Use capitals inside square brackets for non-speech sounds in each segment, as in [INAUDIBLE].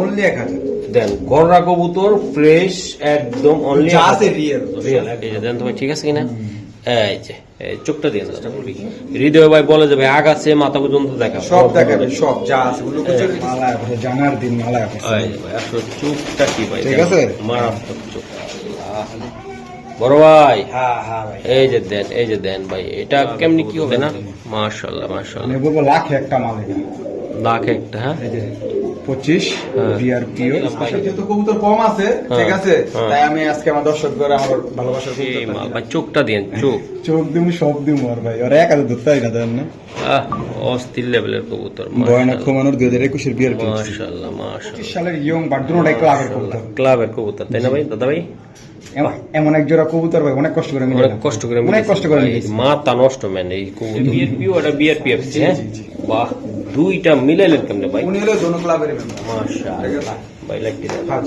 Only এক হাজার। দেন গররা কবুতর ফ্রেশ একদম অনলি রিয়েল এই যে দেন তোমার ঠিক আছে কিনা? এই যে চোখটা দিয়ে হৃদয় ভাই বলে আগাছে মাথা পর্যন্ত দেখা সব দেখাবে সব যা আছে জানার দিন মালায় আছে। ভাই আসলে চোখটা কি ভাই? ঠিক আছে? মারাত্মক চোখ। বড় ভাই। এই যে দেন এই যে দেন ভাই এটা কেমনি কি হবে না? মাশাআল্লাহ মাশাআল্লাহ। আমি বলব একটা মাল লাখ একটা হ্যাঁ? পঁচিশ হ্যাঁ। বিআরপিও। যেহেতু কবুতর কম আছে ঠিক আছে হ্যাঁ। তাই আমি আজকে আমার দর্শক করে আমার ভালোবাসার। ভাই চোখটা দিন চোখ। [LAUGHS] চোখ দিমু সব দিমু আর ভাই। ওরা এক ধরতে হয় না না আহ অস্থির লেভেলের কবুতর বয়না খোমানোর দুই হাজার একুশের বিআরপি মাশাআল্লাহ মাশাআল্লাহ। সালের ইয়ং বাড্রোটা একটু কবুতর। ক্লাবের কবুতর তাই না ভাই দাদা ভাই? এমন এক জোড়া কবুতর ভাই অনেক কষ্ট করে অনেক কষ্ট করে অনেক কষ্ট করে। মাথা নষ্ট ম্যান এই কবুতর। বিআরপিও এটা বিআরপিএফসি হ্যাঁ? বাহ দুইটা মিলাইলেন কেমনে ভাই? উনি হলো দোনো ক্লাবের মেম্বার মাশাআল্লাহ। ভাই লাগতে। হ্যাঁ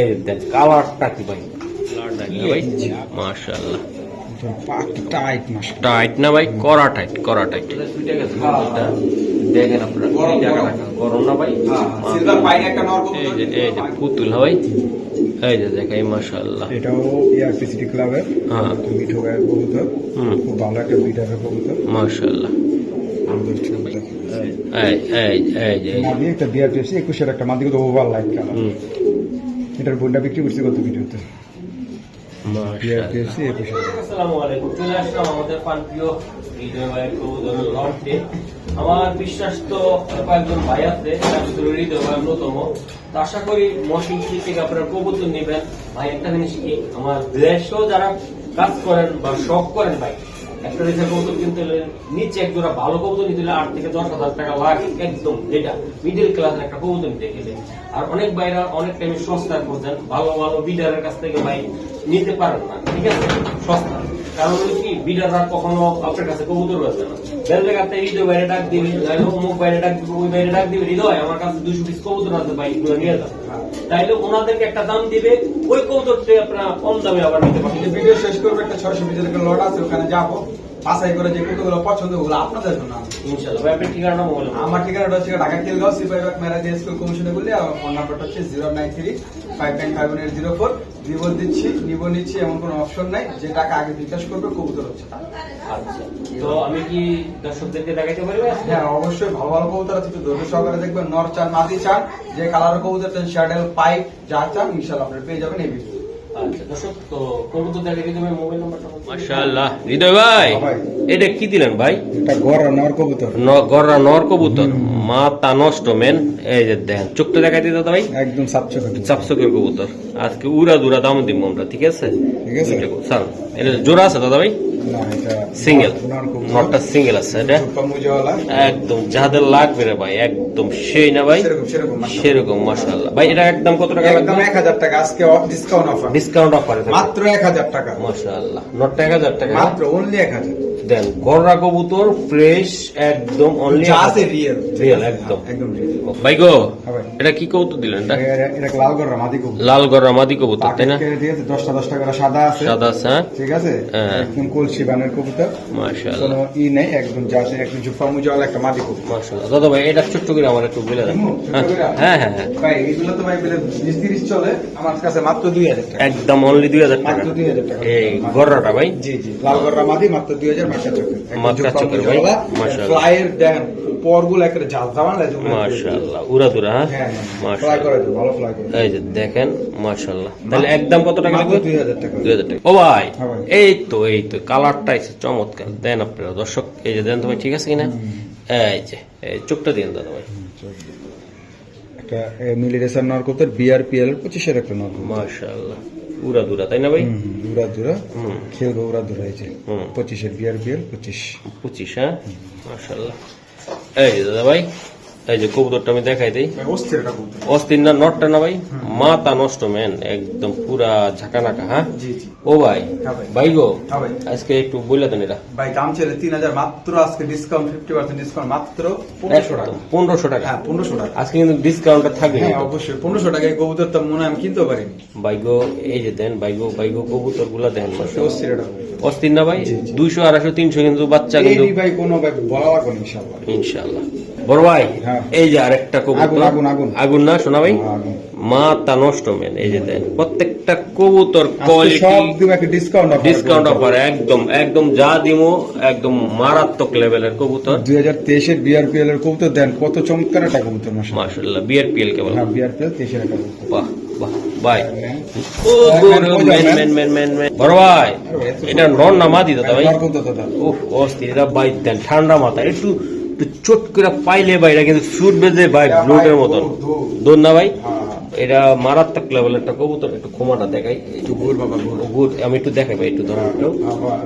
এই দেন কালারটা কি ভাই? কালারটা কি ভাই। মাশাআল্লাহ। টাইট না ভাই? করা টাইট করা টাইট। দেখেন আপনারা গরম, না ভাই? এই যে পুতুল হ্যাঁ ভাই? এই যে দেখাই মাশাআল্লাহ। এটাও এআরপি ক্লাবের। হ্যাঁ। মিঠো গায়ের কবুতর। হুম। ভালো একটা বিটারের কবুতর। মাশাআল্লাহ। মাদি একটা একুশের একটা মাদি ওভার লাইট কালার এটার বোনটা বিক্রি করছি কত আমার বিশ্বাস তো কয়েকজন ভাই আছে অন্যতম আশা করি মশিন থেকে আপনারা কবুতর নেবেন ভাই একটা জিনিস কি আমার দেশেও যারা কাজ করেন বা শখ করেন ভাই একটা কিনতে হলে নিচে এক জোড়া ভালো থেকে দশ হাজার টাকা একদম যেটা একটা আর অনেক অনেক করছেন ভালো ভালো বিডারের কাছ থেকে ভাই নিতে পারেন না, ঠিক আছে? সস্তা। কারণ কি কখনো আপনার কাছে কবুতর না। বেল হৃদয় বাইরে ডাক দিবি অমুক বাইরে ডাক দিবি ওই বাইরে ডাক দিবি হৃদয় আমার কাছে দুশো পিস কবুতর আছে ভাই এগুলো নিয়ে যান তাইলে ওনাদেরকে একটা দাম দিবে ওই কবুতরটি আপনারা কম দামে আবার নিতে এই ভিডিও শেষ করব একটা ছয়শো পিসের লট আছে ওখানে যাব। বাছাই করে যে কতগুলো পছন্দ ওগুলো আপনাদের জন্য ভাই আপনার ঠিকানা বলুন আমার ঠিকানাটা হচ্ছে ঢাকা খিলগাঁও সিপাহীবাগ ম্যারেজ স্কুল কমিশনে আমার ফোন নাম্বারটা হচ্ছে zero nine three five nine five zero four নিব দিচ্ছি নিব নিচ্ছি এমন কোনো অপশন নাই। যে টাকা আগে বিকাশ করবে কবুতর হচ্ছে আচ্ছা। তো আমি কি দর্শকদেরকে দেখাতে পারি হ্যাঁ অবশ্যই। ভালো ভালো কবুতর আছে ধৈর্য সহকারে দেখবেন। নর চান মাদি চান যে কালারের কবুতর চান শ্যাডেল পাইপ যা চান ইনশাল্লাহ আপনারা পেয়ে যাবেন এই ভিডিও আচ্ছা মাশাআল্লাহ। হৃদয় ভাই। এটা কি দিলেন ভাই? এটা গড় নেওয়ার কবুতর। ন- গররা নর কবুতর। মাথা নষ্ট মেন এই যে দেখেন চোখটা দেখাই দিতে ভাই। একদম চাপচকের কবুতর। আজকে উড়া দুরা দাম দিব আমরা ঠিক আছে? ঠিক আছে। দুইটা কবুতর। এটা জোড়া আছে দাদা ভাই? সিঙ্গেল নটটা সিঙ্গেল আছে এটা? একদম যাদের লাগবে রে ভাই একদম সেই না ভাই? সেরকম মাশাআল্লাহ। ভাই এটা একদম কত টাকা একদম লাগবে এক হাজার টাকা আজকে ডিসকাউন্ট অফার ডিসকাউন্ট অফারে মাত্র এক হাজার টাকা। মাশাআল্লাহ নটটা এক হাজার টাকা। মাত্র অনলি এক হাজার। দেন গররা কবুতর ফ্রেশ একদম অনলি আছে রিয়েল রিয়েল একদম। একদম ভাই গো এটা কি কবুতর দিলেন? এটা এটা লাল গররা মাদি কবুতর। লাল গররা মাদি কবুতর তাই না? ঠিক আছে 10টা 10টা করে সাদা আছে। সাদা আছে হ্যাঁ? ঠিক আছে? হ্যাঁ। একদম কলসি বানের কবুতর। মাশাআল্লাহ। কোনো ই নাই একদম জাসে একদম জুফা মুজাল একটা মাদি কবুতর। মাশাআল্লাহ। দাদা ভাই এটা ছোট করে আমার একটু বলে দেন। হ্যাঁ, হ্যাঁ হ্যাঁ হ্যাঁ ভাই এগুলো তো ভাই বলে 20 30 চলে আমার কাছে মাত্র 2000 টাকা। একদম অনলি 2000 টাকা। মাত্র 2000 টাকা। এই গররাটা ভাই? জি জি লাল গররা মাদি মাত্র 2000 ফ্লাইয়ের দেন পরগুলো একেবারে ঝাল জামান মাশাআল্লাহ। উড়া দুরা হ্যাঁ? ফ্লাই করে দেবো ভালো ফ্লাই করে এই যে দেখেন মাশাআল্লাহ। তাহলে একদম কত টাকা লাগবে? দুই হাজার টাকা। দুই হাজার টাকা। ও ভাই এই তো এই তো কালারটা এসে চমৎকার। দেন আপনারা দর্শক এই যে দেন তো ভাই ঠিক আছে কিনা? এই যে এই চোখটা দিন দাদা ভাই। একটা মিলি রেসার নর কবুতর বিআরপিএল পঁচিশের একটা নর কবুতর। মাশাআল্লাহ। উড়া দুরা তাই না ভাই? উরা হুম, উড়া দুরা হুম। খেলবে উড়া দুরা এই যে বিয়ার পঁচিশের পঁচিশ। পঁচিশ হ্যাঁ? মার্শাল্লাহ এই দাদা ভাই এই যে কবুতরটা আমি দেখাই দিই। অস্থির না নটটা না ভাই? মাথা নষ্ট ম্যান একদম পুরা ঝাঁকানাকা হ্যাঁ? জি জি। ও ভাই হ্যাঁ ভাই। ভাই গো হ্যাঁ আজকে একটু বলে দেন এটা। ভাই দাম ছিল তিন হাজার মাত্র আজকে ডিসকাউন্ট ফিফটি পার্সেন্ট ডিসকাউন্ট মাত্র পনেরোশো টাকা। পনেরোশো টাকা। হ্যাঁ পনেরোশো টাকা। আজকে কিন্তু ডিসকাউন্টটা থাকবে হ্যাঁ অবশ্যই পনেরোশো টাকায় কবুতর তো মনে হয় আমি কিনতে পারিনি। বাইগো এই যে দেন বাইগো বাইগো কবুতরগুলা দেন অস্থির অস্থির না ভাই? দুইশো আড়াইশো তিনশো কিন্তু বাচ্চা কিন্তু ভাই কোনো ভাই বলা লাগবে ইনশাল্লাহ ইনশাল্লাহ বড় ভাই হ্যাঁ। এই যে আরেকটা কবুতর। আগুন, না শোনা ভাই। মাথা নষ্ট মেন এই যে প্রত্যেকটা কবুতর quality discount offer discount offer একদম একদম যা দিমো একদম মারাত্মক লেভেলের কবুতর। দুই হাজার তেইশের বিআরপিএল এর কবুতর দেন কত চমৎকার একটা কবুতর মাসা মাশাআল্লাহ বিআরপিএল কেবল হ্যাঁ বিআরপিএল কবুতর। বাহ বাহ বাই। ও হ্যাঁ, man man man man man বড় ভাই এটা নন না মাদি দাদা ভাই? নর কবুতর দাদা। উফ অস্থির এটা বাইক দেন ঠান্ডা মাথা একটু একটু চট করে পাইলে ভাই এটা কিন্তু সুট বেজে ভাই ব্লুটের মতন। দৌড় না ভাই? হ্যাঁ। এটা মারাত্মক লেভেলের একটা কবুতর একটু ক্ষমাটা দেখাই। একটু গুড বাবা গুড আমি একটু দেখাই ভাই একটু ধরো একটু।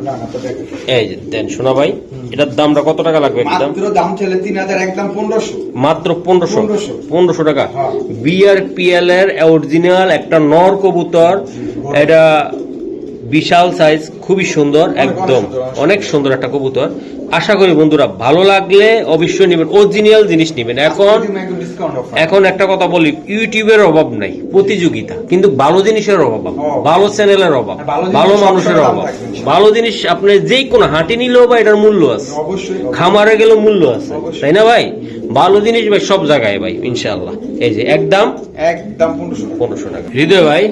না না তো দেখ এই যে দেন শোনা ভাই এটার দামটা কত টাকা লাগবে একদম? মাত্র দাম চলে তিন হাজার একদম পনেরোশো। মাত্র পনেরোশো। 1500 পনেরোশো টাকা। হ্যাঁ। বিআরপিএল এর অরিজিনাল একটা নর কবুতর। এটা বিশাল সাইজ খুবই সুন্দর একদম। অনেক সুন্দর। একটা কবুতর। আশা করি বন্ধুরা ভালো লাগলে অবশ্যই নেবেন। অরিজিনাল জিনিস নেবেন। এখন এখন একটা কথা বলি ইউটিউবের অভাব নাই প্রতিযোগিতা। কিন্তু ভালো জিনিসের অভাব ভালো চ্যানেলের অভাব। ভালো মানুষের অভাব। ভালো জিনিস আপনি যেই কোনো হাঁটি নিলেও বা এটার মূল্য আছে। খামারে গেলেও মূল্য আছে। তাই না ভাই? ভালো জিনিস ভাই সব জায়গায় ভাই ইনশাল্লাহ এই যে একদম একদম পনেরোশো পনেরোশো টাকা। হৃদয় ভাই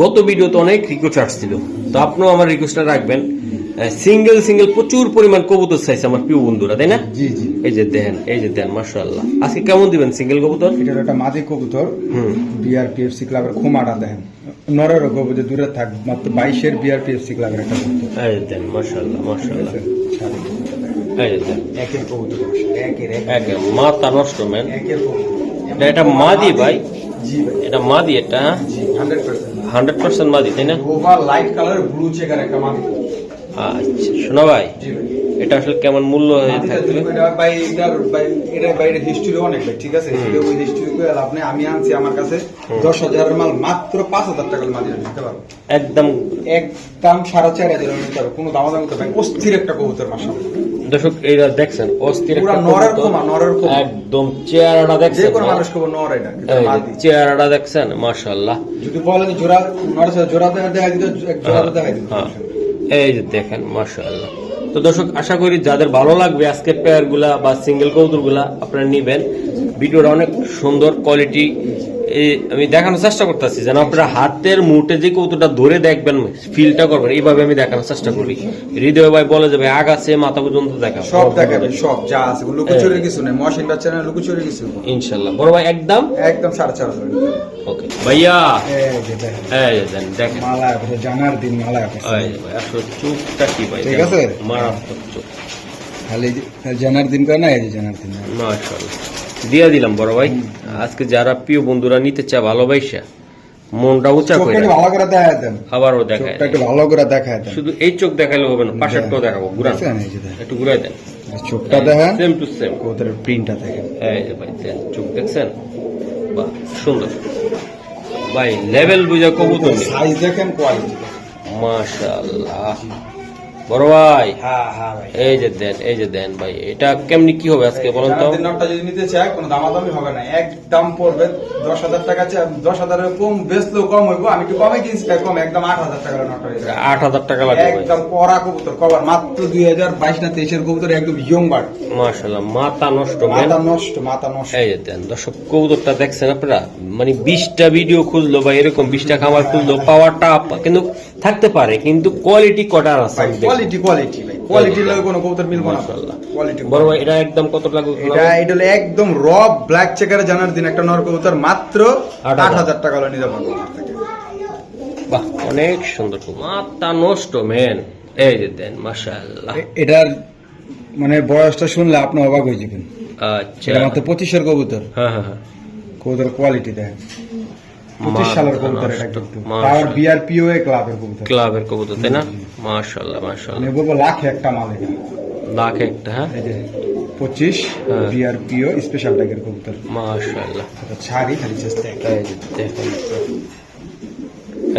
গত ভিডিওতে অনেক রিকোয়েস্ট আসছিল। তো আপনিও আমার রিকোয়েস্টটা রাখবেন। সিঙ্গেল সিঙ্গেল প্রচুর পরিমাণ কবুতর চাইছে আমার প্রিয় বন্ধুরা তাই না? জি জি। এই যে দেন এই যে দেন মাশাআল্লাহ। আজকে কেমন দিবেন সিঙ্গেল কবুতর? এটা একটা মাদি কবুতর। হুম। বিআরপিএফসি ক্লাবের খুমাটা দেন। নরের কবুতর দূরে থাক মাত্র বাইশের বিআরপিএফসি ক্লাবের একটা কবুতর। এই যে দেন মাশাআল্লাহ মাশাআল্লাহ। এই যে দেন। একের কবুতর। একের এক একে মাথা নষ্ট ম্যান একের কবুতর। এটা মাদি ভাই। জি ভাই। এটা মাদি এটা জি হান্ড্রেড পার্সেন্ট মাদি তাই না? Over light colour blue checker একটা মাদি আচ্ছা শোনা ভাই। জি ভাই। এটা আসলে কেমন মূল্য হয়ে থাকবে? এটার বাইরে হিস্ট্রি অনেক ঠিক আছে? এটা ওই হিস্ট্রি লাভ আমি আনছি আমার কাছে দশ হাজারের মাল মাত্র পাঁচ হাজার টাকার মাদিটা দিতে পারব একদম। একদম সাড়ে চার হাজার নিতে পারব কোনো দামা দামি ভাই অস্থির একটা কবুতর মাসা দর্শক এইটা দেখছেন অস্থির। একদম চেহারাটা যে দেখছেন? মানুষ কবো নর এটা এটা চেহারাটা দেখছেন মাশাআল্লাহ। যদি বলে যে জোড়া সাথে জোড়া দেখা এক জোড়া দেখা দিত হ্যাঁ। এই যে দেখেন মাশাআল্লাহ। তো দর্শক, আশা করি যাদের ভালো লাগবে আজকে পেয়ারগুলা বা সিঙ্গেল কৌতুরগুলা আপনারা নিবেন। ভিডিওটা অনেক সুন্দর কোয়ালিটি আমি দেখানোর চেষ্টা করতেছি যেন আপনারা হাতের মুঠে যে কৌতুটা ধরে দেখবেন ফিলটা করবেন এইভাবে আমি দেখানোর চেষ্টা করি। হৃদয় ভাই বলে যাবে আগাছে মাথা পর্যন্ত দেখা সব দেখাবে সব যা আছে লুকোচুরির কিছু নেই মশিন বাচ্চা না লুকোচুরির কিছু নেই। ইনশাল্লাহ। বড় ভাই একদম? একদম সাড়ে চার ওকে। ভাইয়া! এই দেখেন। এই যে দেন, দেখেন। মালা জানার দিন মালা আছে আসলে চোখটা কি ভাই? ঠিক আছে? মারাত্মক চোখ। খালি জানার দিন করে না এই জানার দিন। মাশাআল্লাহ। দিয়ে দিলাম বড় ভাই। আজকে যারা প্রিয় বন্ধুরা নিতে চায় ভালোবাসা মনটা উঁচা করে ভালো করে দেখায় দেন। আবারও দেখায় একটু ভালো করে দেখায় দেন। শুধু এই চোখ দেখালে হবে না পাশেরটাও দেখাবো ঘুরান। একটু ঘুরাই দেন। চোখটা দেখেন। সেম টু সেম ওদের প্রিন্টটা দেখেন। এই যে ভাই দেন, চোখ দেখছেন? বাহ সুন্দর। ভাই লেভেল বুঝা কবুতর। সাইজ দেখেন কোয়ালিটি মাশাআল্লাহ। বড় ভাই। হ্যাঁ হ্যাঁ ভাই। এই যে দেন এই যে দেন ভাই এটা কেমনি কি হবে আজকে বলেন তো? নটটা যদি নিতে চায় কোনো দামাদামি হবে না। একদম পড়বে দশ হাজার টাকা দশ হাজারের কম বেচলেও কম হইব। আমি একটু কমে কিনছি কম একদম আট হাজার টাকা নটটা আট হাজার টাকা লাগবে একদম কড়া কবুতর কবার মাত্র দুই হাজার বাইশ না তেইশের কবুতর একদম ইয়ং বার্ড মাশাআল্লাহ মাথা নষ্ট মাথা নষ্ট মাথা নষ্ট। এই যে দেন দর্শক কবুতরটা দেখছেন আপনারা? মানে বিশটা ভিডিও খুঁজলো বা এরকম বিশটা খাবার খুঁজলো পাওয়ারটা কিন্তু থাকতে পারে কিন্তু কোয়ালিটি কটার আছে। কোয়ালিটি কোয়ালিটি ভাই। কোয়ালিটি লাগে কোনো কবুতর মিলবো না। কোয়ালিটি বড় ভাই এটা একদম কত লাগবে এটা এটা হলো একদম র ব্ল্যাক চেকারে জানার দিন। একটা নর কবুতর মাত্র আট আট হাজার। হাজার টাকা হলে নিতে পারব বাহ অনেক সুন্দর কবুতর। মাথা নষ্ট ম্যান এই যে দেন মাশাআল্লাহ। এটার মানে বয়সটা শুনলে আপনি অবাক হয়ে যাবেন। আচ্ছা। এটা মাত্র পঁচিশের কবুতর। হ্যাঁ হ্যাঁ হ্যাঁ। কবুতর কোয়ালিটি দেখেন পঁচিশ সালের কবুতর এটা। কিন্তু। তার বিআরপিও এ ক্লাবের কবুতর। ক্লাবের কবুতর তাই না? মাশাআল্লাহ মাশাআল্লাহ। আমি বলব লাখ একটা মাল লাখ একটা হ্যাঁ? পঁচিশ হ্যাঁ। ও স্পেশাল ট্যাগের কবুতর। মাশাআল্লাহ। ছাড়ি খালি দেখেন।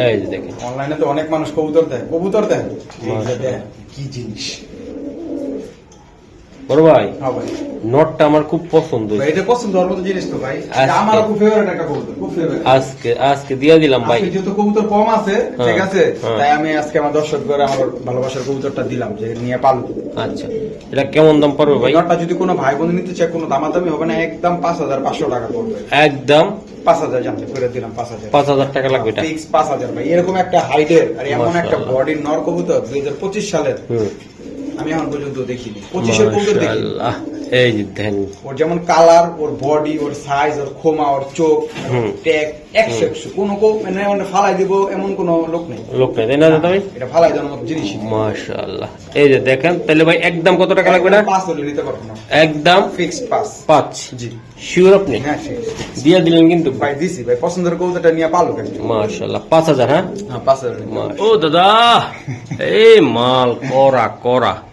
এই দেখেন। অনলাইনে তো অনেক মানুষ কবুতর দেয়। কবুতর দেয়? কি জিনিস। বড় ভাই হ্যাঁ নটটা আমার খুব পছন্দ ভাই, এটা পছন্দ মতো জিনিস তো ভাই। এটা খুব ফেভারিট একটা কবুতর খুব ফেভারিট আজকে আজকে দিয়ে দিলাম ভাই। যেহেতু কবুতর কম আছে হ্যাঁ, ঠিক আছে হ্যাঁ। তাই আমি আজকে আমার দর্শক করে আমার ভালোবাসার কবুতরটা দিলাম যে নিয়ে পালবো। আচ্ছা এটা কেমন দাম পড়বে ভাই? নটটা যদি কোনো ভাই বোন নিতে চায় কোনো দামাদামি হবে না একদম পাঁচ হাজার পাঁচশো টাকা পড়বে। একদম? পাঁচ হাজার জানতে করে দিলাম পাঁচ হাজার। পাঁচ হাজার টাকা লাগবে ফিক্স পাঁচ হাজার ভাই এরকম একটা হাইটের আর এমন একটা। বডির নর কবুতর দুই হাজার পঁচিশ সালের। আমি এখন পর্যন্ত দেখিনি। পঁচিশের কবুতর দেখিনি। এই যে ওর যেমন কালার ওর বডি ওর সাইজ ওর খোমা ওর চোখ। ট্যাগ একশো একশো কোনো কো- মানে মানে ফালাই দিব এমন কোনো লোক নেই। লোক নেই। তাই না ভাই? এটা ফালাই দেওয়ার মতো জিনিস মাশাআল্লাহ। এই যে দেখেন তাহলে ভাই একদম কত টাকা লাগবে না? পাঁচ হলে নিতে পারব না। একদম ফিক্সড পাঁচ পাঁচ। জি। শিওর আপনি? হ্যাঁ দিয়ে দিলেন কিন্তু। ভাই দিছি ভাই পছন্দের কবুতরটা নিয়ে পালো কেন? মাশাআল্লাহ। পাঁচ হাজার হ্যাঁ? হ্যাঁ পাঁচ হাজার। নিতে পারব। ও দাদা! এই মাল করা করা।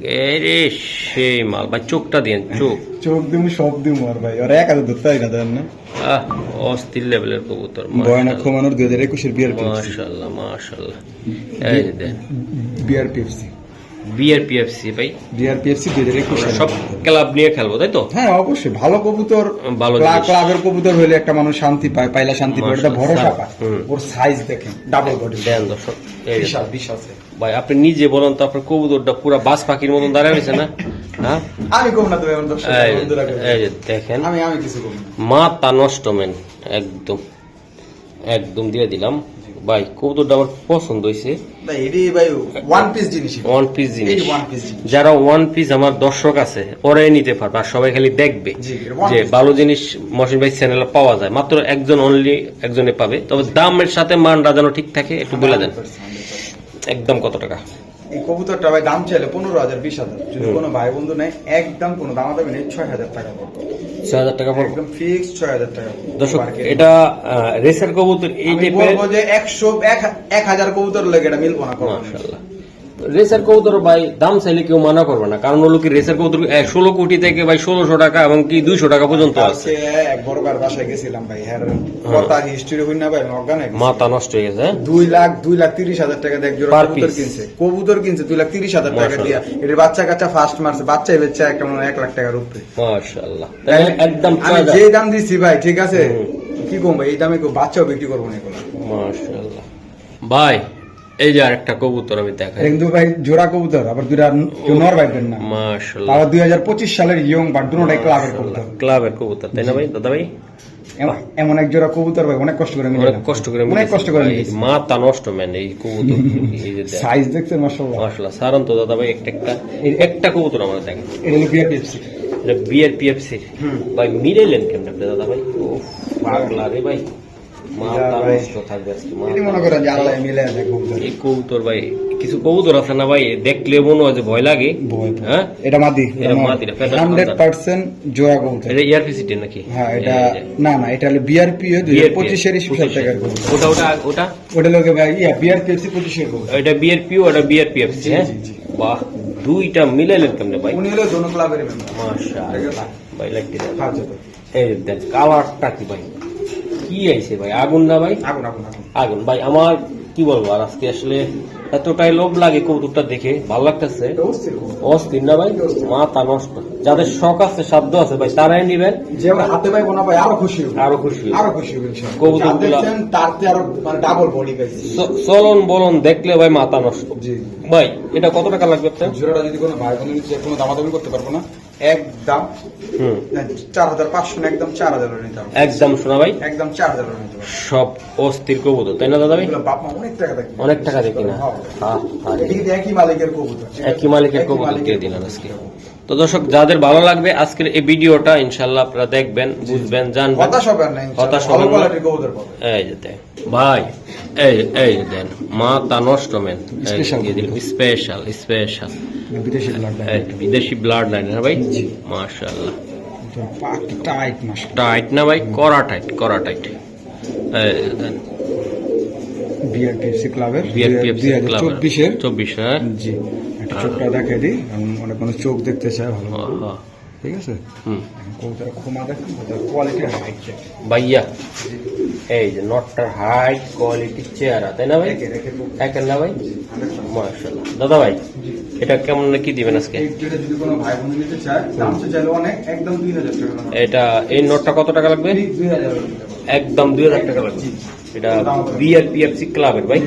এই রে সেই মাল ভাই চোখটা দিন চোখ। চোখ দিমু সব দিমু আর ভাই। ওরা এক হাজার ধরতে হয় না দেন না আহ অস্থির লেভেলের কবুতর বয়না খোমানোর দুই হাজার একুশের বিয়ার মাশাআল্লাহ মাশাআল্লাহ। এই দেন। বিয়ার পিএফসি বিআর পিএফসি ভাই। বিয়ার পিএফসি দুই একুশ সব ক্লাব নিয়ে খেলব তাই তো? হ্যাঁ অবশ্যই। ভালো কবুতর ভালো ক্লাবের কবুতর হইলে একটা মানুষ শান্তি পায় পাইলা শান্তি পায়। এটা ভরসা পায়। ওর সাইজ দেখেন ডাবল বডি দেন দর্শক বিশাল বিশাল ভাই আপনি নিজে বলেন তো আপনার কবুতরটা পুরো বাস পাখির মতন দাঁড়ায় রয়েছে না? হ্যাঁ? আমি কম না তো এখন দর্শক এই যে- বন্ধুরা কম। এই যে দেখেন। আমি আমি কিছু কম মাথা নষ্ট মেন একদম। একদম দিয়ে দিলাম। ভাই কবুতরটা আমার পছন্দ হয়েছে। ওয়ান পিস জিনিস ওয়ান পিস জিনিস। যারা ওয়ান পিস আমার দর্শক আছে ওরাই নিতে পারবে আর সবাই খালি দেখবে যে ভালো জিনিস মহসিন ভাই চ্যানেলে পাওয়া যায়। মাত্র একজন অনলি একজনে পাবে। তবে দামের সাথে মানটা যেন ঠিক থাকে একটু বলে দেন। 100%, 100%। একদম কত টাকা? এই কবুতরটা ভাই দাম চাইলে পনেরো হাজার বিশ হাজার। যদি কোনো ভাই বন্ধু নেয় একদম কোনো দাম দামি নেই ছয় হাজার টাকা। পড়বে ছয় হাজার টাকা পড়বে। একদম ফিক্স ছয় হাজার টাকা দর্শক এটা রেসার কবুতর এই টাইপের যে একশো এক এক হাজার কবুতর লেগে এটা মিলবো না মাশাআল্লাহ। রেসার কবুতর ভাই দাম চাইলে কেউ মানা করবে না। কারণ হলো কি রেসার কবুতর ষোলো কোটি থেকে ভাই ষোলোশো টাকা এবং কি দুইশো টাকা পর্যন্ত আছে। এক বড় ভাইয়ের বাসায় গেছিলাম ভাই হ্যাঁ কথা হিস্ট্রি হই না ভাই অজ্ঞান মাথা নষ্ট হয়ে গেছে হ্যাঁ? দুই লাখ দুই লাখ তিরিশ হাজার টাকা দেখ জোড়া কবুতর কিনছে। কবুতর কিনছে দুই লাখ তিরিশ হাজার টাকা। দিয়া। এর বাচ্চা কাচ্চা ফার্স্ট মারছে বাচ্চাই বেচছে একটা মনে এক লাখ টাকার উপরে। মাশাআল্লাহ। একদম আমি যে দাম। দিছি ভাই ঠিক আছে? কি কম ভাই? এই দামে কেউ বাচ্চাও বিক্রি করব না মাশাআল্লাহ। ভাই এই যে আরেকটা কবুতর আমি দেখাই। কিন্তু ভাই জোড়া কবুতর আবার দুইটা নর বাইবেন না মাশাআল্লাহ আবার দুই হাজার পঁচিশ সালের ইয়ং বা দুটাই ক্লাবের কবুতর। ক্লাবের কবুতর তাই না ভাই দাদা ভাই? এমন এক জোড়া কবুতর ভাই অনেক কষ্ট করে অনেক কষ্ট করে অনেক কষ্ট করে ভাই, মাথা নষ্ট ম্যান এই কবুতর। এই যে সাইজ দেখছেন মাসাল্লাহ মাশাআল্লাহ সারান তো দাদা ভাই একটা একটা একটা কবুতর আমার দেখেন এটা হলো বিয়ার পেপসি এটা বিআর পিএফসি হুম। ভাই মিলাইলেন কেমন দাদা ভাই? ও পাগলা রে ভাই। মনে এই কবুতর ভাই কিছু কবুতর আছে না ভাই? দেখলে মনে হয় যে ভয় লাগে। হ্যাঁ? এটা মাদি এটা মাদি, এটা feather হান্ড্রেড feather। পার্সেন্ট জোড়া কবুতর। এটা ইয়ারপিসিটি নাকি? হ্যাঁ এটা না না এটা হলো বিআরপি দুই BRP, স্পেশাল টাকার কবুতর। ওটা ওটা ওটা? ওটা লোকে ভাই ইয়া বিআরপিএফসি পঁচিশের কবুতর। এটা বিআরপি ওটা বিআরপিএফসি জি, হ্যাঁ? জি, জি। বাহ দুইটা মিলাইলেন কেমনে ভাই? উনি হলো দোনো ক্লাবের মেম্বার মাশাআল্লাহ। ভাই লাগতে আচ্ছা এই দেখ কালারটা কি ভাই? কি আইছে ভাই? আগুন না ভাই? আগুন আগুন আগুন। আগুন। ভাই আমার কি বলব আর আজকে আসলে এতটাই লোভ লাগে কবুতরটা দেখে ভালো লাগতেছে। অস্থির না ভাই? মাথা নষ্ট। যাদের শখ আছে সাধ্য আছে ভাই তারাই নিবেন। যে আমরা হাতে ভাই আরও খুশি আরও খুশি আরও খুশি আরও মানে ডাবল বডি চলন বলন দেখলে ভাই মাথা নষ্ট। ভাই এটা কত টাকা লাগবে জোড়াটা যদি কোনো ভাই কোনো দামাদামি করতে পারব না একদম। হুম। চার হাজার পাঁচশো একদম চার হাজার নিতাম একদম শোনা ভাই। একদম চার হাজার নিতাম সব অস্থির কবুতর তাই না দাদা ভাই? অনেক টাকা দেখে অনেক টাকা দেখি না একই মালিকের কবুতর একই মালিকের কবুতর দিয়ে দিলেন আজকে। তো দর্শক যাদের ভালো লাগবে আজকের এই ভিডিওটা ইনশাল্লাহ আপনারা দেখবেন বুঝবেন জানবেন। হতাশ হবেন না। হতাশ হবেন এই যে দেখ ভাই এই এই দেন মাথা নষ্ট মেন। স্পেশাল স্পেশাল বিদেশি ব্লাড বিদেশি ব্লাড লাইন না ভাই? মাশাআল্লাহ। টাইট মাস। টাইট না ভাই? করা টাইট করা টাইট এই দেন বিআরপিএফসি ক্লাবের বিআরপিএফসি দুই হাজার ক্লাব চব্বিশের। চব্বিশ হ্যাঁ জি। চোখটা দেখে দিই অনেক মানুষ চোখ দেখতে চায় ভালো হ্যাঁ, হ্যাঁ। ঠিক আছে? হুম। ক্ষমা দেখেন কোয়ালিটি হাইট ভাইয়া এই যে নটটার হাইট কোয়ালিটি চেহারা তাই না ভাই? একের। একের না ভাই? 100% দাদা ভাই এটা কেমন না কি দিবেন আজকে? যদি কোনো ভাই বোন নিতে চায় দাম তো চাইলে অনেক একদম দুই হাজার টাকা এটা এই নোটটা কত টাকা লাগবে? একদম দুই হাজার টাকা লাগবে। এটা বিআরপিএফসি ক্লাবের ভাই।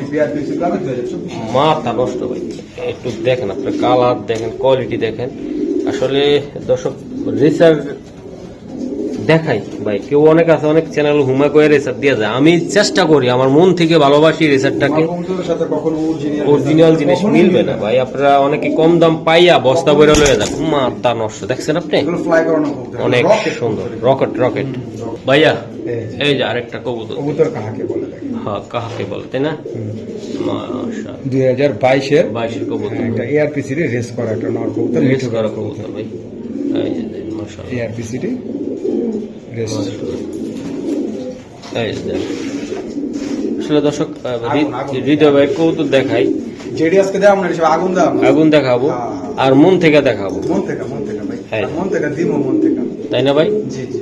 মাথা নষ্ট ভাই। একটু দেখেন আপনার কালার দেখেন কোয়ালিটি দেখেন। আসলে দর্শক রেসার দেখাই। ভাই কেউ অনেক আছে অনেক চ্যানেল হুমা করে রেসার দিয়ে যায়। আমি চেষ্টা করি আমার মন থেকে ভালোবাসি রেসারটাকে অরিজিনাল জিনিস মিলবে না। ভাই আপনারা অনেকে কম দাম পাইয়া বস্তা বইরা লয়ে যান। মাথা নষ্ট। দেখছেন আপনি? অনেক সুন্দর। রকেট রকেট ভাইয়া এই যে। আরেকটা কবুতর। কবুতর কাহাকে বলে হ্যাঁ কাহাকে বলে তাই না? দুই হাজার বাইশের বাইশের কবুতর। একটা এআরপিসি রেস করা একটা নর কবুতর রেস করা কবুতর ভাই। এই যে মাশাআল্লাহ। আসলে দর্শক। হৃদয় দেখাই। আজকে আমরা হিসেবে আগুন আগুন দেখাবো। হ্যাঁ। আর মন থেকে দেখাবো। মন থেকে মন থেকে ভাই। মন থেকে দিমো মন থেকে। তাই না ভাই?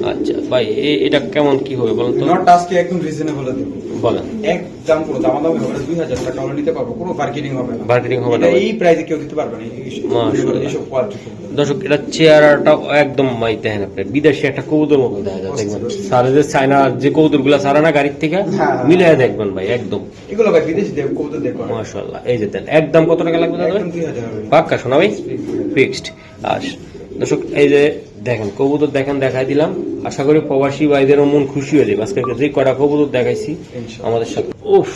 আচ্ছা ভাই এ- এটা কেমন কি হবে বলুন তো? নট আজকে একদম রিজনেবল দেবো। বলেন। একদম কোনো দামাদামি হবে না দুই হাজার টাকা হলে নিতে পারব কোনো বার্গেনিং হবে না। Bargaining হবে না। এই প্রাইসে কেউ দিতে পারবে না। এইসব কোয়ালিটি দর্শক এটা চেহারাটা একদম মাই দেখেন আপনি। বিদেশি একটা কবুতর মতো দেখা যায় দেখবেন সারা যে চায়না যে কবুতরগুলা সারা না গাড়ির থেকে হ্যাঁ। দেখবেন ভাই একদম। এগুলো ভাই বিদেশি দেব কবুতর করে। মাশাআল্লাহ। এই যে দেন একদম কত টাকা লাগবে দাদা ভাই? একদম দুই হাজার হবে। পাক্কা শোনা ভাই? ফিক্সড আর দর্শক এই যে দেখেন কবুতর দেখেন দেখাই দিলাম। আশা করি প্রবাসী ভাইদেরও মন খুশি হয়ে যাবে। আজকে যে কটা কবুতর দেখাইছি আমাদের সাথে। উফ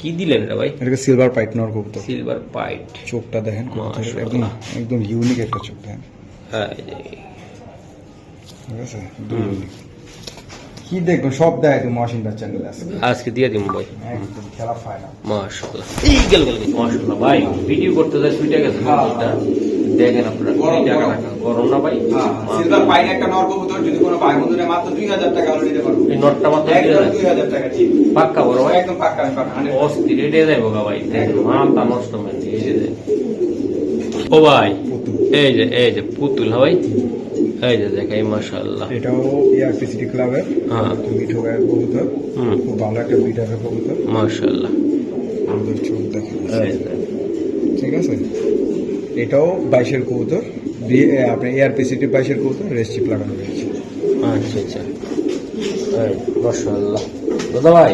কি দিলেন রে ভাই? এটাকে সিলভার পাইট নর কবুতর। সিলভার পাইট চোখটা দেখেন কবুতরের একদম একদম ইউনিক একটা চোখ দেখেন। হ্যাঁ ঠিক আছে? কি দেখবেন সব দেখাই তুমি ওয়াশিংটন চ্যানেলে আছে আজকে। দিয়ে দিব ভাই। একদম খেলা ফাইনাল মাশাআল্লাহ। এই গেল গেল মাশাআল্লাহ ভাই ভিডিও করতে যায় সুইটা গেছে। হ্যাঁ, এটা দেখেন আপনারা গরম, গরম। না ভাই? সিলভার পাইন একটা নর কবুতর যদি কোনো ভাই বন্ধুরা মাত্র দুই হাজার টাকা হলে নিতে পারব। এই নটটা মাত্র দিয়ে একদম দেয়। দুই হাজার টাকা পাক্কা বড় ভাই? একদম পাক্কা আমি পাক্কা 100% অস্থির যাইব গা ভাই দেখেন মাথা নষ্ট মেন এই যে ও ভাই পুতুল। এই যে এই যে পুতুল হ্যাঁ ভাই? এই যে দেখাই মাশাআল্লাহ। এটাও এআরপিসিটি ক্লাবের হ্যাঁ। মিঠো গায়ের কবুতর। হুম। ভালো একটা বিটারের কবুতর। মাশাআল্লাহ। আমাদের চোখ দেখেন। ঠিক আছে? এটাও বাইশের কবুতর আপনার এআরপিসিটি বাইশের কবুতর রেস্টিপ লাগানো রয়েছে আচ্ছা আচ্ছা। দাদা ভাই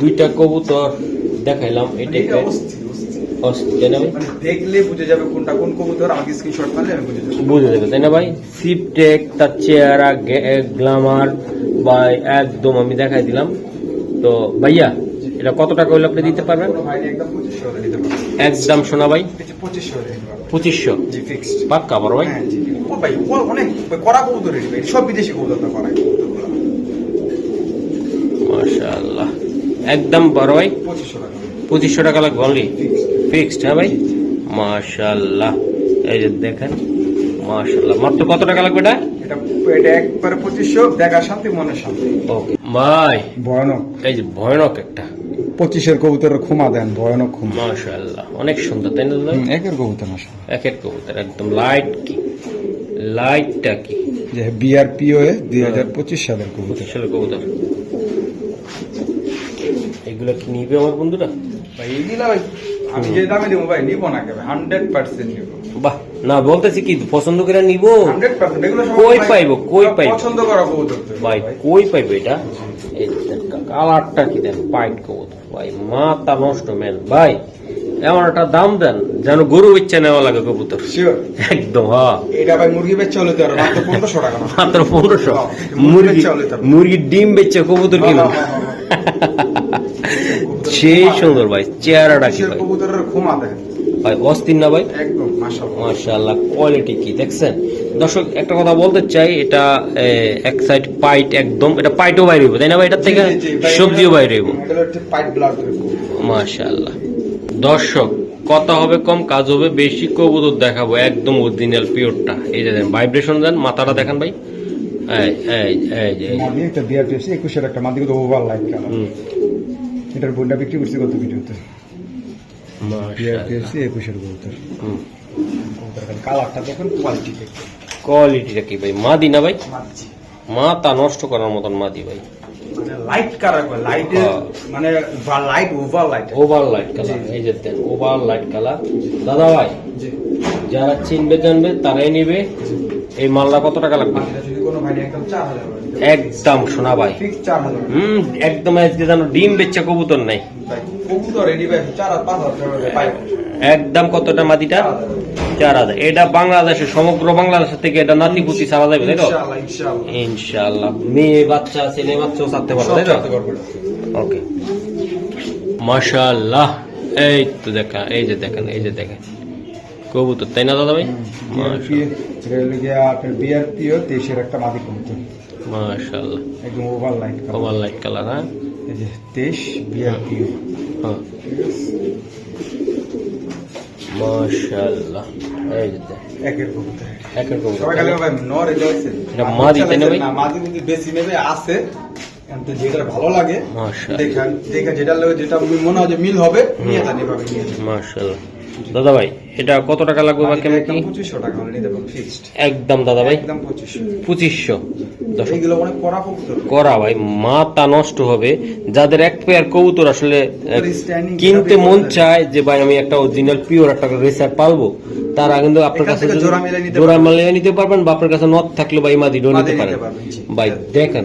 দুইটা কবুতর দেখাইলাম এটা এটা অস্থির, অস্থির। অস্থির তাই না ভাই? মানে দেখলে বুঝে যাবে কোনটা কোন কবুতর আমাকে স্ক্রিনশট মারলে বুঝে যাব। বুঝে তাই না ভাই? সিপটেক তার চেহারা গ্লামার বা একদম আমি দেখাই দিলাম। তো ভাইয়া এটা কত টাকা হলে আপনি দিতে পারবেন? একদম শোনা ভাই। পঁচিশশো। পঁচিশশো পাক্কা বড় ভাই। হ্যাঁ ভাই অনেক কড়া কবুতর সব বিদেশি কবুতর মাশাআল্লাহ। একদম বড় ভাই। পঁচিশশো টাকা। লাগবে অনলি ফিক্সড হ্যাঁ ভাই? মাশাআল্লাহ। এই যে দেখেন মাশাআল্লাহ। মাত্র কত টাকা লাগবে এটা? এটা এটা একবারে পঁচিশশো দেখা শান্তি মনের শান্তি। ওকে ভাই। ভয়ানক। এই যে ভয়ানক একটা। পঁচিশের কবুতরের ক্ষমা দেন ভয়ানক ক্ষমা। মাশাআল্লাহ অনেক সুন্দর তাই না দাদা? একের কবুতর না এক এক কবুতর একদম লাইট কি? লাইটটা কি? যে বিআরপিও এ দুই হাজার পঁচিশ সালের কবুতর। পঁচিশ কবুতর। এগুলো কি নিবে আমার বন্ধুরা? ভাই এগুলা ভাই আমি যে দামে দেবো ভাই নিবো না কেবে হান্ড্রেড পার্সেন্ট নিবো। বাহ না বলতেছি কি পছন্দ করে নিব? কই পাইবো, কই পাইবো? পছন্দ করা কবুতর ভাই কই পাইবে এটা? কালারটা কি দেন পাইট কবুতর। ভাই মাথা নষ্ট মেন ভাই এমন একটা দাম দেন যেন গরু ইচ্ছা নেওয়া লাগে কবুতর। একদম হ্যাঁ এটা ভাই মুরগি বেচে হলে তো মাত্র পনেরোশো টাকা মাত্র পনেরোশো। মুরগি বেচা। মুরগির ডিম বেচছে কবুতর কিনুন। [LAUGHS] সেই সুন্দর ভাই চেহারাটা কি ভাই? কবুতরের ক্ষমা দেন ভাই অস্থির না ভাই? একদম মাশাআল্লাহ। কোয়ালিটি কি দেখছেন? দর্শক একটা কথা বলতে চাই এটা এক সাইড পাইট একদম এটা পাইটও বাইরে হইব তাই না ভাই? এটার থেকে সবজিও বাইরে হইব। মাশাআল্লাহ। দর্শক কথা হবে কম কাজ হবে বেশি কবুতর দেখাবো একদম অরিজিনাল পিওরটা এই যে ভাইব্রেশন দেন মাথাটা দেখান ভাই। একুশের একটা মাদি ওভার লাইট হুম, এটার বইটা বিক্রি করছি কত ভিডিওতে। একুশের কবুতর কালারটা দেখেন কোয়ালিটি কোয়ালিটিটা কি ভাই? মাদি না ভাই? মাথা নষ্ট করার মতন মাদি ভাই। লাইট কালার হ্যাঁ। মানে light over light over light colour এই যে ওভার লাইট কালার দাদা ভাই যারা চিনবে জানবে তারাই নিবে। এই মালটা কত টাকা লাগবে? একদম শোনা ভাই। হম একদম আজকে যেন ডিম বেচ্চা কবুতর নাই। একদম কতটা মাটিটা? চার হাজার এটা বাংলাদেশে সমগ্র বাংলাদেশের থেকে এটা নাতিপুতি ছাড়া যাবে তাই তো? ইনশাআল্লাহ মেয়ে বাচ্চা ছেলে বাচ্চাও ছাড়তে পারবে তাই তো? ওকে মাশাআল্লাহ। এই তো দেখা এই যে দেখেন এই যে দেখেন। কবুতর তাই না দাদা ভাই বিআরপিও দেশের একটা মাদি কবুতর মাশাআল্লাহ। একদম over light over light colour হ্যাঁ? এই যে দেশ বিআরপিও হ্যাঁ। মাশাআল্লাহ। এই যে একের কবুতর। একের কবুতর সবাই খালি ভাই নর এটা হচ্ছে এটা মাদি তাই না ভাই? মাদি যদি বেশি নেবে আছে। যেটা ভালো লাগে মাশাআল্লাহ। দেখেন দেখে যেটা যেটা মনে হয় যে মিল হবে নিয়ে মাশাআল্লাহ। দাদা ভাই এটা কত টাকা লাগবে বা কেমন কি? পঁচিশশো টাকা নিতে পারবেন ফিক্সড একদম দাদা ভাই একদম অনেক কবুতর। করা ভাই মাথা নষ্ট হবে। যাদের এক পেয়ার কবুতর আসলে কিনতে মন চায় যে ভাই আমি একটা অরিজিনাল পিওর একটা রেসার পালবো তারা কিন্তু আপনার কাছে জোড়া নিতে পারবেন। মিলিয়ে নিতে পারবেন বা আপনার কাছে নট থাকলে ভাই মাদি ডো নিতে নিতে পারেন। ভাই দেখেন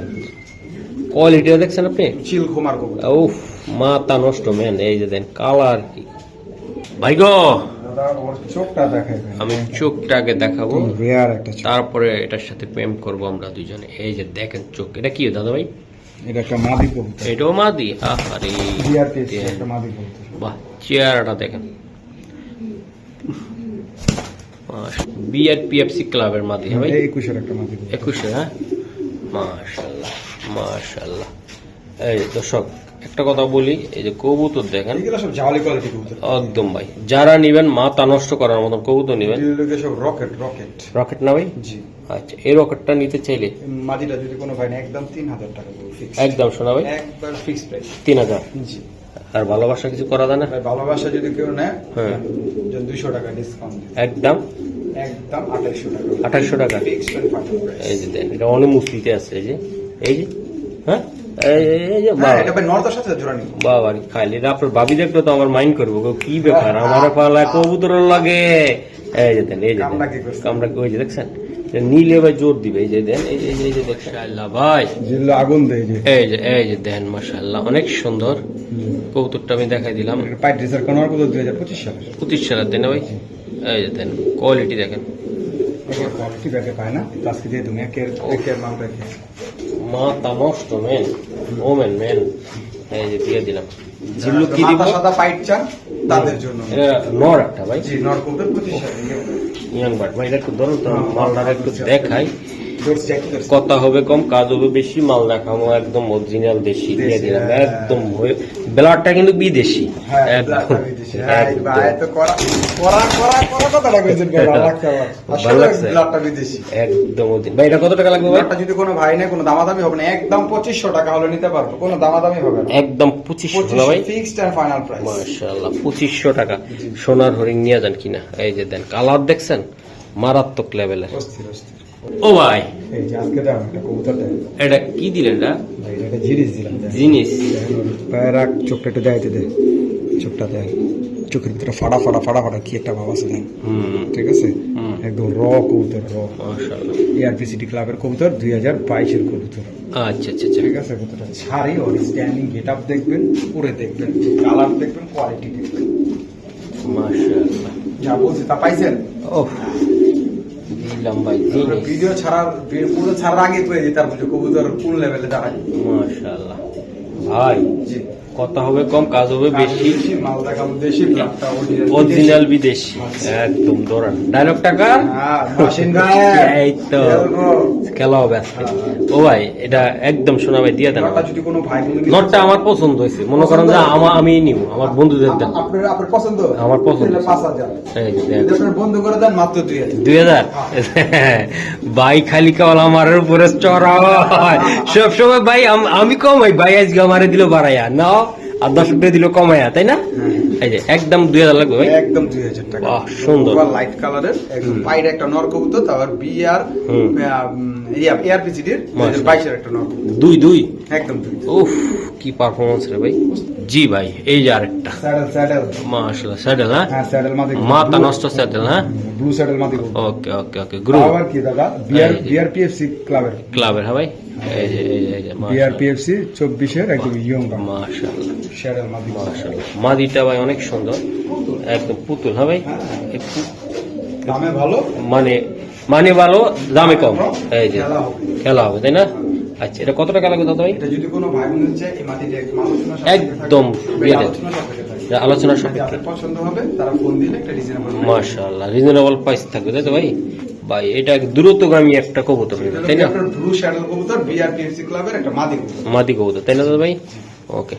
কোয়ালিটিটা দেখছেন আপনি? চিল খোমার কবুতর। উফ মাথা নষ্ট ম্যান এই যে দেন কালার কি? ভাই গো। আমি চোখটাকে দেখাবো। তারপরে এটার সাথে প্রেম করব আমরা দুজনে এই যে দেখেন চোখ এটা কি দাদা ভাই? এটা একটা মাদি কবুতর। এটাও মাদি? আরে একটা মাদি কবুতর। বাহ চেয়ারটা দেখেন। বিআরপিএফসি ক্লাবের মাদি হ্যাঁ ভাই? এই একুশের একটা মাদি কবুতর। একুশে হ্যাঁ? মাশাল্লাহ মাশাল্লাহ এই দর্শক একটা কথা বলি এই যে কবুতর দেখেন। একদম ভাই যারা নিবেন মাথা নষ্ট করার মতন কবুতর নিবেন। রকেট রকেট রকেট না ভাই? জি। আচ্ছা এই রকেটটা নিতে চাইলে? মাদিটা যদি কোনো ভাই না একদম তিন হাজার টাকা একদম শোনা ভাই। একবার ফিক্স প্রাইস তিন হাজার? জি। আর ভালোবাসা কিছু করা যায় না? ভাই ভালোবাসা যদি কেউ নেয় হ্যাঁ। দুইশো টাকা ডিসকাউন্ট একদম? একদম আঠাইশশো টাকা। 2800 টাকা? এই যে দেন এটা অনেক মুসলিতে আছে এই যে। এই যে হ্যাঁ? হ্যাঁ বাবা। এটা ভাই নর্দার সাথে জোড়া নিব বাবা রে, খাইলে আপনার ভাবি দেখলে তো আমার মাইন্ড করব গো, কি ব্যাপার? আমার পালা কবুতর লাগে। এই যে দেন এই যে কামড়া কি করছে? কামড়া কি- ওই যে দেখছেন? নিলে ভাই জোর দিবে এই যে দেন এই যে এই ভাই। জিল্লো আগুন দেয় যে। এই যে এই যে দেন মাশাআল্লাহ অনেক সুন্দর। কবুতরটা আমি দেখাই দিলাম। পাইট রিসার কোনার কত দুই পঁচিশ সালে সালের দেন ভাই? এই যে দেন কোয়ালিটি দেখেন। কোয়ালিটি পায় না। আজকে দিয়ে তুমি একের একের মাল রেখে মাথা নষ্ট মেন ওমেন মেন। এই যে দিয়ে দিলাম। কি দিব? সাদা পাইট চা তাদের জন্য। এটা নর একটা ভাই। জি নর কোপের প্রতিষ্ঠা ইয়াং বাট ভাই এটা একটু ধরুন তো মালটা একটু দেখাই। কথা হবে কম কাজ হবে বেশি মাল দেখাবো একদম অরিজিনাল দেশি দিয়ে দিলাম হ্যাঁ। একদম ব্লাডটা কিন্তু বিদেশি। হ্যাঁ, একদম। হ্যাঁ। [LAUGHS] ভাই, এটা কত টাকা লাগবে ভাই? যদি কোনো ভাই নেই কোনো দামাদামি হবে না। একদম পঁচিশশো টাকা হলে নিতে পারব। কোনো দামাদামি হবে না। একদম পঁচিশশো টাকা ভাই? ফিক্সড এন্ড ফাইনাল প্রাইস মাশাআল্লাহ পঁচিশশো টাকা। সোনার হরিং নিয়ে যান কিনা। এই যে দেন কালার দেখছেন? মারাত্মক লেভেলের অস্থির অস্থির। ও ভাই। এটা কি দিলেন এটা? ভাই এটা জিনিস দিলাম জিনিস। পায়ের রাখ চোখটা একটু দেয় দে। চোখটা দেয় চোখের ভিতরে ফাটা ফাটা ফাটা ফাটা কি একটা ভাব আছে ঠিক আছে। একদম র কবুতর র। এআরপি সিটি ক্লাবের কবুতর দুই হাজার বাইশের কবুতর। আচ্ছা আচ্ছা আচ্ছা। ঠিক আছে? কতটা ছাড়ি ওর স্ট্যান্ডিং গেট আপ দেখবেন পুরে দেখবেন কালার দেখবেন কোয়ালিটি দেখবেন। মাশাআল্লাহ। যা বলছি তা পাইছেন? ও দিলাম ভাই ভিডিও ছাড়ার পুরো ছাড়ার আগে পেয়ে যেতাম কবুতর কোন লেভেলে দাঁড়ায়। মাশাআল্লাহ। ভাই জি। কথা হবে কম কাজ হবে বেশি। অরিজিনাল বিদেশি। একদম দৌড়ান ডায়লগ টাকা? হ্যাঁ ভাই এই তো খেলা হবে আজকে ও ভাই এটা একদম শোনা ভাই দিয়ে দেন নটটা আমার পছন্দ হয়েছে। মনে করেন যে আমার আমি নিব আমার বন্ধুদের দেন। আমার পছন্দ। দুই হাজার। ভাই খালি কাল আমার উপরে চড়া হয়। সব সময় ভাই আম- আমি কম ভাই ভাই আজকে আমারে দিল বাড়াইয়া। না আর দর্শকদের দিল কমায়া তাই না? এই যে একদম দুই হাজার লাগবে ভাই? একদম দুই হাজার টাকা। বাহ, সুন্দর। লাইট কালারের একদম বাইরে একটা নর কবুতর তারপর বিআর হুম। এআরপিসিডির বাইশের একটা নর দুই দুই? একদম দুই। উফ কি পারফরমেন্স রে ভাই। জি ভাই এই যে আরেকটা। স্যাডেল স্যাডেল মাশাআল্লাহ স্যাডেল হ্যাঁ? হ্যাঁ স্যাডেল মাদি মাথা নষ্ট স্যাডেল হ্যাঁ? ব্লু স্যাডেল মাদি ওকে ওকে ওকে গ্রুপ আবার কি দাদা? বিআর বিআরপিএফসি ক্লাবের ক্লাবের হ্যাঁ ভাই? বিআরপিএফসি চব্বিশের একদম ইয়ং মাশাআল্লাহ। মাশাআল্লাহ। মাদিটা ভাই অনেক সুন্দর। একদম পুতুল হ্যাঁ ভাই? দামে ভালো? মানে মানে ভালো দামে কম। এই যে খেলা হবে। তাই না? আচ্ছা এটা কত টাকা লাগবে দাদা ভাই? এটা যদি কোনো ভাই বোনের চাই এই মাটিটা একদম আলোচনা সাপেক্ষে পছন্দ হবে তারা ফোন দিলে একটা রিজনেবল মাশাআল্লাহ রিজনেবল প্রাইস থাকবে তাই তো ভাই? ভাই এটা দ্রুতগামী একটা কবুতর তাই না? ব্লু শ্যাডেল কবুতর বিআরপিএফসি ক্লাবের একটা মাদি কবুতর। মাদি কবুতর তাই না দাদা ভাই? ওকে